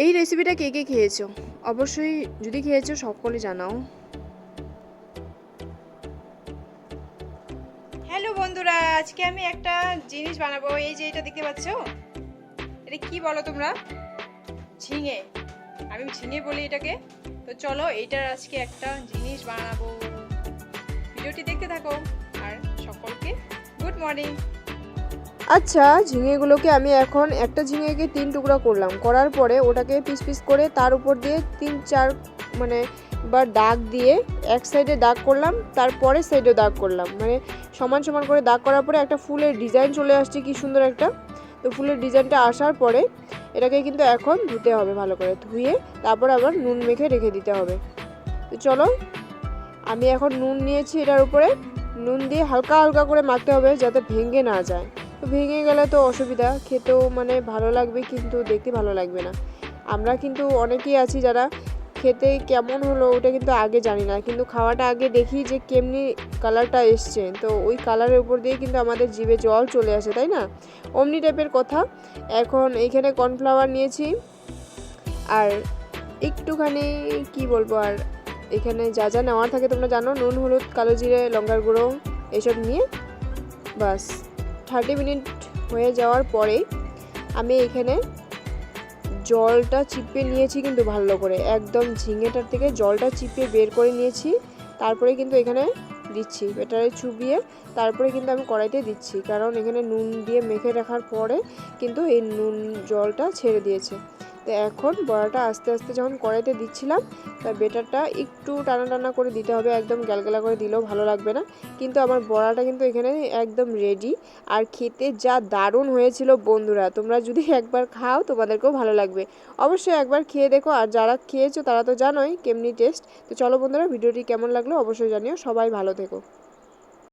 এই রেসিপিটা কে কে খেয়েছো? অবশ্যই যদি খেয়েছো, সকলে জানাও। হ্যালো বন্ধুরা, আজকে আমি একটা জিনিস বানাবো। এই যে এটা দেখতে পাচ্ছ? এটা কি বলো তোমরা? ঝিঙে। আমি ঝিঙে বলি এটাকে। তো চলো, এইটার আজকে একটা জিনিস বানাবো। ভিডিওটি দেখতে থাকো, আর সকলকে গুড মর্নিং আচ্ছা ঝিঙেগুলোকে আমি এখন একটা ঝিঙেকে তিন টুকরা করলাম। করার পরে ওটাকে পিস পিস করে তার উপর দিয়ে তিন, চার মানে বার দাগ দিয়ে এক সাইডে দাগ করলাম তারপরে সাইডে দাগ করলাম। মানে সমান সমান করে দাগ করার পরে একটা ফুলের ডিজাইন চলে আসছে, কি সুন্দর একটা। তো ফুলের ডিজাইনটা আসার পরে এটাকে কিন্তু এখন ধুতে হবে ভালো করে। ধুয়ে তারপর আবার নুন মেখে রেখে দিতে হবে। তো চলো, আমি এখন নুন নিয়েছি এটার উপরে। নুন দিয়ে হালকা হালকা করে মাখতে হবে যাতে ভেঙে না যায়। ভেঙে গেলে তো অসুবিধা, খেতেও মানে ভালো লাগবে কিন্তু দেখতে ভালো লাগবে না। আমরা কিন্তু অনেকেই আছি যারা খেতে কেমন হলো ওটা কিন্তু আগে জানি না, কিন্তু খাওয়াটা আগে দেখি যে কেমনি কালারটা এসছে। তো ওই কালারের উপর দিয়ে কিন্তু আমাদের জিভে জল চলে আসে, তাই না? অমনি টাইপের কথা। এখন এইখানে কর্নফ্লাওয়ার নিয়েছি। আর একটুখানি কি বলব আর, এখানে যা যা নেওয়ার থাকে তোমরা জানো, নুন, হলুদ, কালো জিরে, লঙ্কার গুঁড়ো, এসব নিয়ে। বাস। থার্টি মিনিট হয়ে যাওয়ার পরে আমি এখানে জলটা চিপে নিয়েছি কিন্তু ভালো করে। একদম ঝিঙেটার থেকে জলটা চিপে বের করে নিয়েছি, তারপরে কিন্তু এখানে দিচ্ছি বেটারে চুবিয়ে, তারপরে কিন্তু আমি কড়াইতে দিচ্ছি, কারণ এখানে নুন দিয়ে মেখে রাখার পরে কিন্তু এই নুন জলটা ছেড়ে দিয়েছে। তো এখন বড়াটা আস্তে আস্তে যখন কড়াইতে দিচ্ছিলাম, তা বেটারটা একটু টানা টানা করে দিতে হবে, একদম গ্যালগ্যালা করে দিলেও ভালো লাগবে না। কিন্তু আমার বড়াটা কিন্তু এখানে একদম রেডি আর খেতে যা দারুণ হয়েছিল বন্ধুরা, তোমরা যদি একবার খাও তোমাদেরকেও ভালো লাগবে। অবশ্যই একবার খেয়ে দেখো, আর যারা খেয়েছো তারা তো জানোই কেমনি টেস্ট তো চলো বন্ধুরা, ভিডিওটি কেমন লাগল অবশ্যই জানিও। সবাই ভালো থেকো।